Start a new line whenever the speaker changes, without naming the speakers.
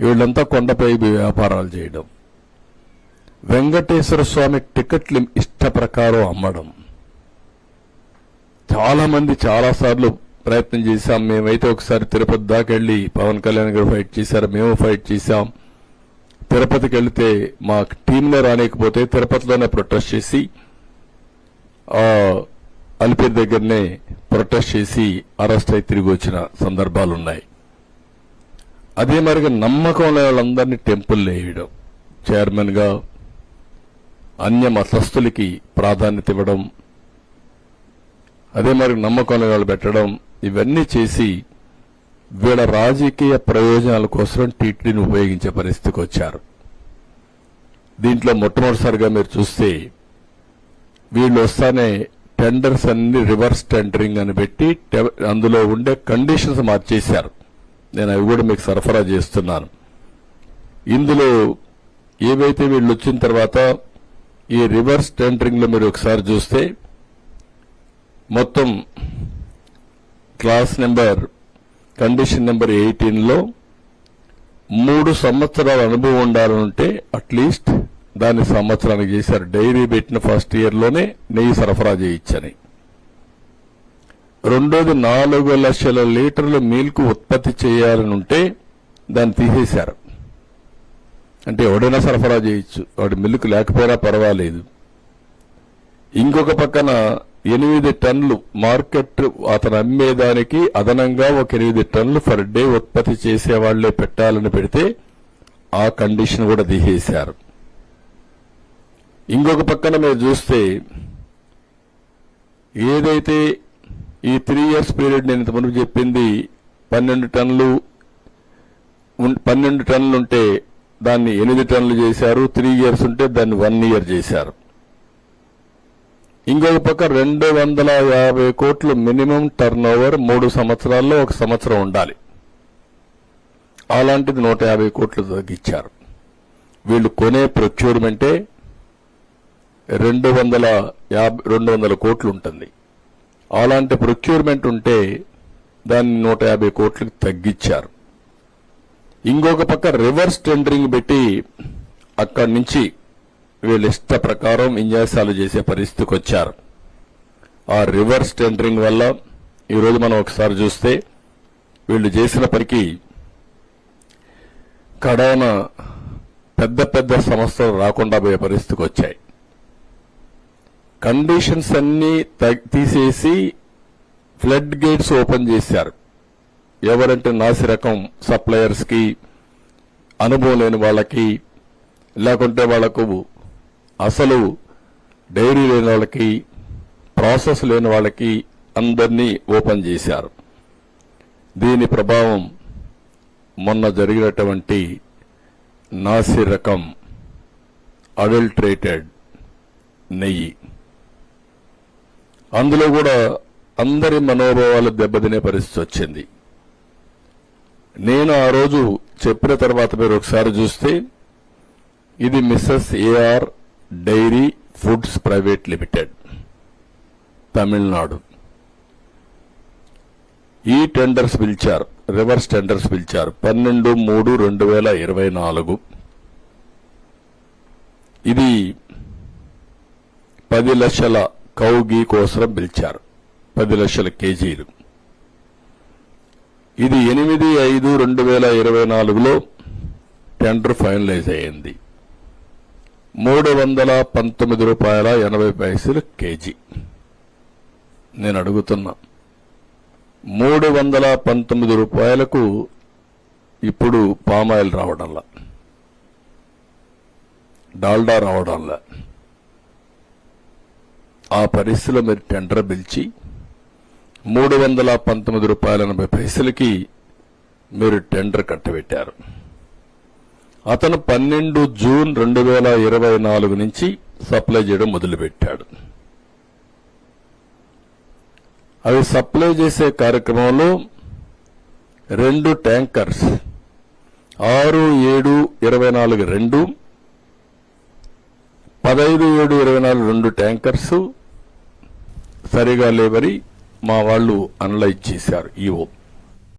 వీళ్ళంతా కొండపై వ్యాపారాలు చేయడం. వెంకటేశ్వర స్వామి టికెట్లు ఇష్ట ప్రకారం అమ్మడం. చాలామంది చాలాసార్లు ప్రయత్నం చేశాం. మేమైతే ఒకసారి తిరుపతి దాకా వెళ్ళి పవన్ కళ్యాణ్ గారు ఫైట్ చేశారు. మేము ఫైట్ చేశాం. తిరుపతికి వెళితే మా టీంలో రానికపోతే తిరుపతిలోనే ప్రొటెస్ట్ చేసి ఆ అలిపిరి దగ్గరనే ప్రొటెస్ట్ చేసి అరెస్ట్ అయి తిరిగి వచ్చిన సందర్భాలు ఉన్నాయి అదే మరిగా నమ్మకం లేని వాళ్ళందరినీ టెంపుల్ వేయడం చైర్మన్గా అన్య మతస్థులకి ప్రాధాన్యత ఇవ్వడం. అదే మరి నమ్మకం లేని వాళ్ళు పెట్టడం. ఇవన్నీ చేసి వీళ్ళ రాజకీయ ప్రయోజనాల కోసం టీటీడీని ఉపయోగించే పరిస్థితికి వచ్చారు. దీంట్లో మొట్టమొదటిసారిగా మీరు చూస్తే వీళ్ళు వస్తానే టెండర్స్ అన్ని రివర్స్ టెండరింగ్ అని పెట్టి టె- అందులో ఉండే కండిషన్స్ మార్చేశారు. నేను అవి కూడా మీకు సరఫరా చేస్తున్నాను. ఇందులో ఏవైతే వీళ్ళు వచ్చిన తర్వాత ఈ రివర్స్ టెండరింగ్లో మీరు ఒకసారి చూస్తే మొత్తం క్లాస్ నెంబర్ కండిషన్ నెంబర్ ఎయిటీన్లో మూడు సంవత్సరాల అనుభవం ఉండాలంటే అట్లీస్ట్ దాన్ని సంవత్సరానికి చేశారు. డైరీ పెట్టిన ఫస్ట్ ఇయర్లోనే నెయ్యి సరఫరా చేయించని. రెండోది నాలుగు లక్షల లీటర్ల మిల్క్ ఉత్పత్తి చేయాలని ఉంటే దాన్ని తీసేశారు. అంటే ఎవడైనా సరఫరా చేయొచ్చు. వాడి మిల్క్ లేకపోయినా పర్వాలేదు. ఇంకొక పక్కన ఎనిమిది టన్నులు మార్కెట్ అతను అమ్మేదానికి అదనంగా ఒక ఎనిమిది టన్నులు పర్ డే ఉత్పత్తి చేసేవాళ్ళే పెట్టాలని పెడితే ఆ కండిషన్ కూడా తీసేశారు. ఇంకొక పక్కన మీరు చూస్తే ఏదైతే ఈ త్రీ ఇయర్స్ పీరియడ్ నేను ఇంతకుముందు చెప్పింది పన్నెండు టన్నులు పన్నెండు టన్నులు ఉంటే దాన్ని ఎనిమిది టన్నులు చేశారు త్రీ ఇయర్స్ ఉంటే దాన్ని వన్ ఇయర్ చేశారు. ఇంకొక పక్క రెండు వందల యాభై కోట్లు మినిమం టర్న్ ఓవర్ మూడు సంవత్సరాల్లో ఒక సంవత్సరం ఉండాలి. అలాంటిది నూట యాభై కోట్లు తగ్గించారు. వీళ్ళు కొనే ప్రొక్యూర్మెంటే రెండు వందల యాభై రెండు వందల కోట్లు ఉంటుంది. అలాంటి ప్రొక్యూర్మెంట్ ఉంటే దాన్ని నూట యాభై కోట్లకు తగ్గించారు. ఇంకొక పక్క రివర్స్ టెండరింగ్ పెట్టి అక్కడి నుంచి వీళ్ళ ఇష్ట ప్రకారం విన్యాసాలు చేసే పరిస్థితికి వచ్చారు. ఆ రివర్స్ టెండరింగ్ వల్ల ఈరోజు మనం ఒకసారి చూస్తే వీళ్ళు చేసిన పనికి కడాన పెద్ద పెద్ద సంస్థలు రాకుండా పోయే పరిస్థితికి వచ్చాయి. కండిషన్స్ అన్ని తీసేసి ఫ్లడ్ గేట్స్ ఓపెన్ చేశారు. ఎవరంటే నాసిరకం సప్లయర్స్కి అనుభవం లేని వాళ్ళకి లేకుంటే వాళ్ళకు అసలు డైరీ లేని వాళ్ళకి ప్రాసెస్ లేని వాళ్ళకి అందరినీ ఓపెన్ చేశారు. దీని ప్రభావం మొన్న జరిగినటువంటి నాసి రకం అడల్ట్రేటెడ్ నెయ్యి. అందులో కూడా అందరి మనోభావాలు దెబ్బతినే పరిస్థితి వచ్చింది. నేను ఆ రోజు చెప్పిన తర్వాత మీరు ఒకసారి చూస్తే ఇది Messrs AR dairy foods private limited Tamil Nadu. ఈ టెండర్స్ పిలిచారు రివర్స్ టెండర్స్ పిలిచారు. పన్నెండు మూడు రెండు వేల ఇరవై నాలుగు. ఇది పది లక్షల కౌగి కోసం పిలిచారు. పది లక్షల కేజీలు. ఇది ఎనిమిది ఐదు రెండు వేల ఇరవై నాలుగులో టెండర్ ఫైనలైజ్ అయింది మూడు వందల పంతొమ్మిది రూపాయల ఎనభై పైసలు కేజీ. నేను అడుగుతున్నా మూడు వందల పంతొమ్మిది రూపాయలకు ఇప్పుడు పామాయిల్ రావడంలా డాల్డా రావడంలా. ఆ పరిస్థితిలో మీరు టెండర్ పిలిచి మూడు వందల పంతొమ్మిది రూపాయల ఎనభై పైసలకి మీరు టెండర్ కట్టబెట్టారు. అతను పన్నెండు జూన్ రెండు వేల ఇరవై నాలుగు నుంచి సప్లై చేయడం మొదలుపెట్టాడు. అవి సప్లై చేసే కార్యక్రమంలో రెండు ట్యాంకర్స్ ఆరు ఏడు ఇరవై నాలుగు రెండు పదహైదు ఏడు ఇరవై నాలుగు రెండు ట్యాంకర్స్ సరిగా లేవని మా వాళ్ళు అనలైజ్ చేశారు ఈఓ